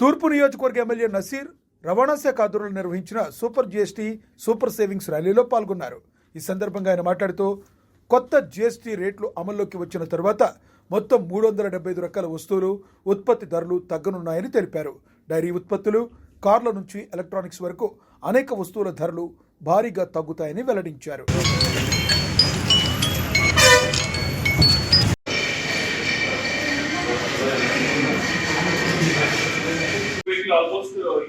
తూర్పు నియోజకవర్గ ఎమ్మెల్యే నసీర్ రవాణా శాఖ ఆధ్వర్యంలో నిర్వహించిన సూపర్ జీఎస్టీ సూపర్ సేవింగ్స్ ర్యాలీలో పాల్గొన్నారు. ఈ సందర్భంగా ఆయన మాట్లాడుతూ కొత్త జీఎస్టీ రేట్లు అమల్లోకి వచ్చిన తర్వాత మొత్తం మూడు వందల డెబ్బై ఐదు రకాల వస్తువులు ఉత్పత్తి ధరలు తగ్గనున్నాయని తెలిపారు. డైరీ ఉత్పత్తులు కార్ల నుంచి ఎలక్ట్రానిక్స్ వరకు అనేక వస్తువుల ధరలు భారీగా తగ్గుతాయని వెల్లడించారు. Almost uh,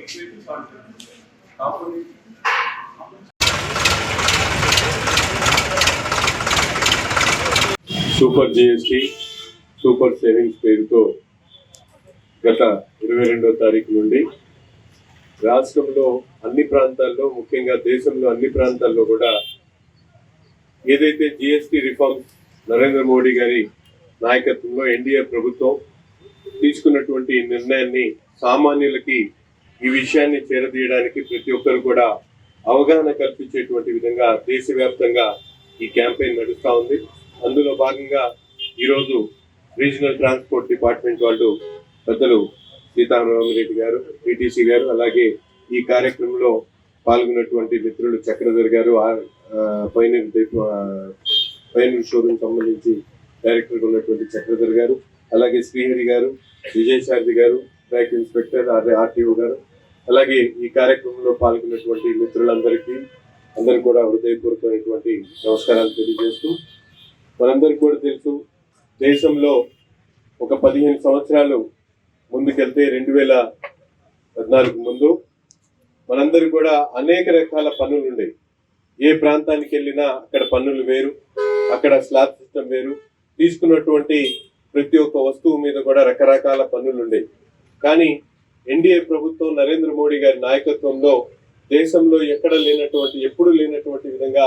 super GST super savings పేరుతో గత ఇరవై రెండో తారీఖు నుండి రాష్ట్రంలో అన్ని ప్రాంతాల్లో ముఖ్యంగా దేశంలో అన్ని ప్రాంతాల్లో కూడా ఏదైతే జిఎస్టి రిఫార్మ్స్ నరేంద్ర మోడీ గారి నాయకత్వంలో ఎన్డీఏ ప్రభుత్వం తీసుకున్నటువంటి నిర్ణయాన్ని సామాన్యులకి ఈ విషయాన్ని చేరదీయడానికి ప్రతి ఒక్కరు కూడా అవగాహన కల్పించేటువంటి విధంగా దేశవ్యాప్తంగా ఈ క్యాంపెయిన్ నడుస్తూ ఉంది. అందులో భాగంగా ఈరోజు రీజనల్ ట్రాన్స్పోర్ట్ డిపార్ట్మెంట్ వాళ్ళు పెద్దలు సీతారామరెడ్డి గారు పిటిసి గారు అలాగే ఈ కార్యక్రమంలో పాల్గొన్నటువంటి మిత్రులు చక్రధర్ గారు ఆ- ఆ, షోరూమ్ సంబంధించి డైరెక్టర్ ఉన్నటువంటి చక్రధర్ గారు అలాగే శ్రీహరి గారు విజయశారది గారు ట్రాక్ ఇన్స్పెక్టర్ ఆర్టీఓ గారు. అలాగే ఈ కార్యక్రమంలో పాల్గొన్నటువంటి మిత్రులందరికీ అందరికి కూడా హృదయపూర్వకమైనటువంటి నమస్కారాలు తెలియజేస్తూ మనందరికీ కూడా తెలుసు దేశంలో ఒక పదిహేను సంవత్సరాలు ముందుకెళ్తే రెండు వేల పద్నాలుగు ముందు మనందరికీ కూడా అనేక రకాల పనులు ఉండేవి ఏ ప్రాంతానికి వెళ్ళినా అక్కడ పన్నులు వేరు అక్కడ స్లాబ్ సిస్టమ్ వేరు. తీసుకున్నటువంటి ప్రతి ఒక్క వస్తువు మీద కూడా రకరకాల పన్నులు ఉండేవి కానీ ఎన్డీఏ ప్రభుత్వం నరేంద్ర మోడీ గారి నాయకత్వంలో దేశంలో ఎక్కడ లేనటువంటి ఎప్పుడు లేనటువంటి విధంగా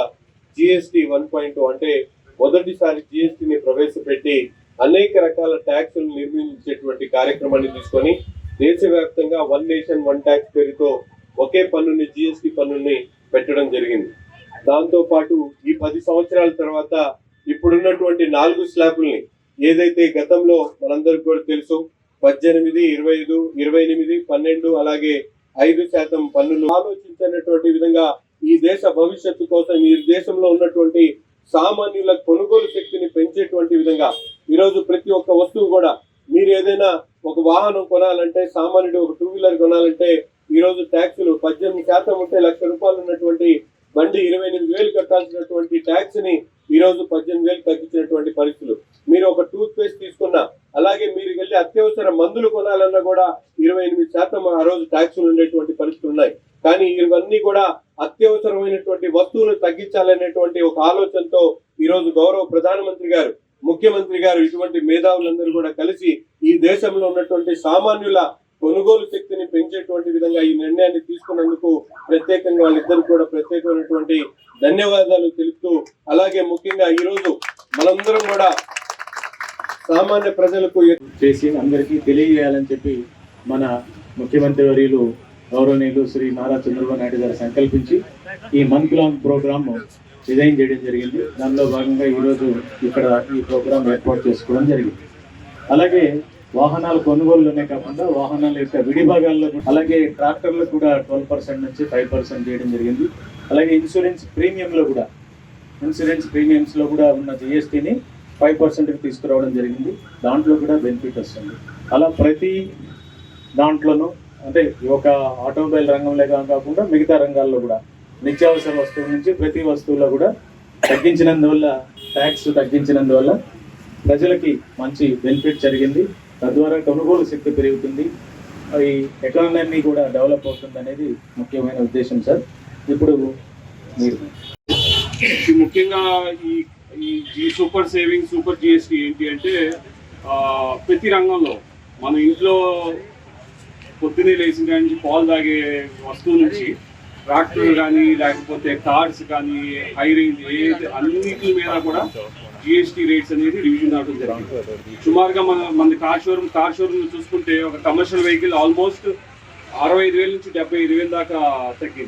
జిఎస్టి వన్ పాయింట్ అంటే మొదటిసారి జిఎస్టిని ప్రవేశపెట్టి అనేక రకాల ట్యాక్సులు నిర్మించేటువంటి కార్యక్రమాన్ని తీసుకొని దేశవ్యాప్తంగా వన్ నేషన్ వన్ ట్యాక్స్ పేరుతో ఒకే పన్నుని జిఎస్టి పన్నుని పెట్టడం జరిగింది. దాంతో పాటు ఈ పది సంవత్సరాల తర్వాత ఇప్పుడున్నటువంటి నాలుగు స్లాబుల్ని ఏదైతే గతంలో మనందరికి కూడా తెలుసు పద్దెనిమిది ఇరవై ఐదు ఇరవై ఎనిమిది పన్నెండు అలాగే ఐదు శాతం పన్నులు ఆలోచించినటువంటి విధంగా ఈ దేశ భవిష్యత్తు కోసం ఈ దేశంలో ఉన్నటువంటి సామాన్యుల కొనుగోలు శక్తిని పెంచేటువంటి విధంగా ఈరోజు ప్రతి ఒక్క వస్తువు కూడా మీరు ఏదైనా ఒక వాహనం కొనాలంటే సామాన్యుడు ఒక టూ వీలర్ కొనాలంటే ఈరోజు ట్యాక్సులు పద్దెనిమిది శాతం ఉంటే లక్ష రూపాయలు ఉన్నటువంటి బండి ఇరవై ఎనిమిది వేలు కట్టాల్సినటువంటి ట్యాక్స్ని ఈరోజు పద్దెనిమిది వేలు తగ్గించినటువంటి పరిస్థితులు. మీరు ఒక టూత్ పేస్ట్ తీసుకున్నా అలాగే మీరు వెళ్ళి అత్యవసర మందులు కొనాలన్నా కూడా ఇరవై ఎనిమిది శాతం ఆ రోజు ట్యాక్సులు ఉండేటువంటి పరిస్థితులు ఉన్నాయి. కానీ ఇవన్నీ కూడా అత్యవసరమైనటువంటి వస్తువులు తగ్గించాలనేటువంటి ఒక ఆలోచనతో ఈరోజు గౌరవ ప్రధానమంత్రి గారు ముఖ్యమంత్రి గారు ఇటువంటి మేధావులందరూ కూడా కలిసి ఈ దేశంలో ఉన్నటువంటి సామాన్యుల కొనుగోలు శక్తిని పెంచేటువంటి విధంగా ఈ నిర్ణయాన్ని తీసుకున్నందుకు ప్రత్యేకంగా వాళ్ళిద్దరు కూడా ప్రత్యేకమైనటువంటి ధన్యవాదాలు తెలుపుతూ అలాగే ముఖ్యంగా ఈ రోజు మనందరం కూడా సామాన్య ప్రజలకు చేసి అందరికీ తెలియజేయాలని చెప్పి మన ముఖ్యమంత్రి వర్యులు గౌరవనీయులు శ్రీ నారా చంద్రబాబు నాయుడు గారు సంకల్పించి ఈ మంత్ లాంగ్ ప్రోగ్రామ్ డిజైన్ చేయడం జరిగింది. దానిలో భాగంగా ఈరోజు ఇక్కడ ఈ ప్రోగ్రామ్ ఏర్పాటు చేసుకోవడం జరిగింది. అలాగే వాహనాల కొనుగోలులోనే కాకుండా వాహనాల యొక్క విడిభాగాల్లో అలాగే ట్రాక్టర్లు కూడా ట్వెల్వ్ పర్సెంట్ నుంచి ఫైవ్ పర్సెంట్ చేయడం జరిగింది. అలాగే ఇన్సూరెన్స్ ప్రీమియంలో కూడా ఇన్సూరెన్స్ ప్రీమియమ్స్లో కూడా ఉన్న జిఎస్టీని ఫైవ్ పర్సెంట్కి తీసుకురావడం జరిగింది. దాంట్లో కూడా బెనిఫిట్ వస్తుంది. అలా ప్రతి దాంట్లోనూ అంటే ఒక ఆటోమొబైల్ రంగంలో కాకుండా మిగతా రంగాల్లో కూడా నిత్యావసర వస్తువుల నుంచి ప్రతి వస్తువులో కూడా తగ్గించినందువల్ల ట్యాక్స్ తగ్గించినందువల్ల ప్రజలకి మంచి బెనిఫిట్ జరిగింది. తద్వారా కొనుగోలు శక్తి పెరుగుతుంది. ఈ ఎకానమీ కూడా డెవలప్ అవుతుంది అనేది ముఖ్యమైన ఉద్దేశం సార్. ఇప్పుడు మీరు. ముఖ్యంగా ఈ ఈ సూపర్ సేవింగ్ సూపర్ జిఎస్టీ ఏంటి అంటే ప్రతి రంగంలో మన ఇంట్లో పొద్దున్నే లేచిన కాడి నుంచి పాలు తాగే వస్తువు నుంచి ట్రాక్టర్ కానీ లేకపోతే కార్స్ కానీ హై రేంజ్ ఏది అన్నిటి మీద కూడా జిఎస్టీ రేట్స్ అనేది రివిజన్ అవడం జరిగింది. సుమారుగా మన మన కార్ షోరూమ్ కార్ షోరూమ్ చూసుకుంటే ఒక కమర్షియల్ వెహికల్ ఆల్మోస్ట్ అరవై ఐదు వేల నుంచి డెబ్బై ఐదు వేల దాకా తగ్గింది.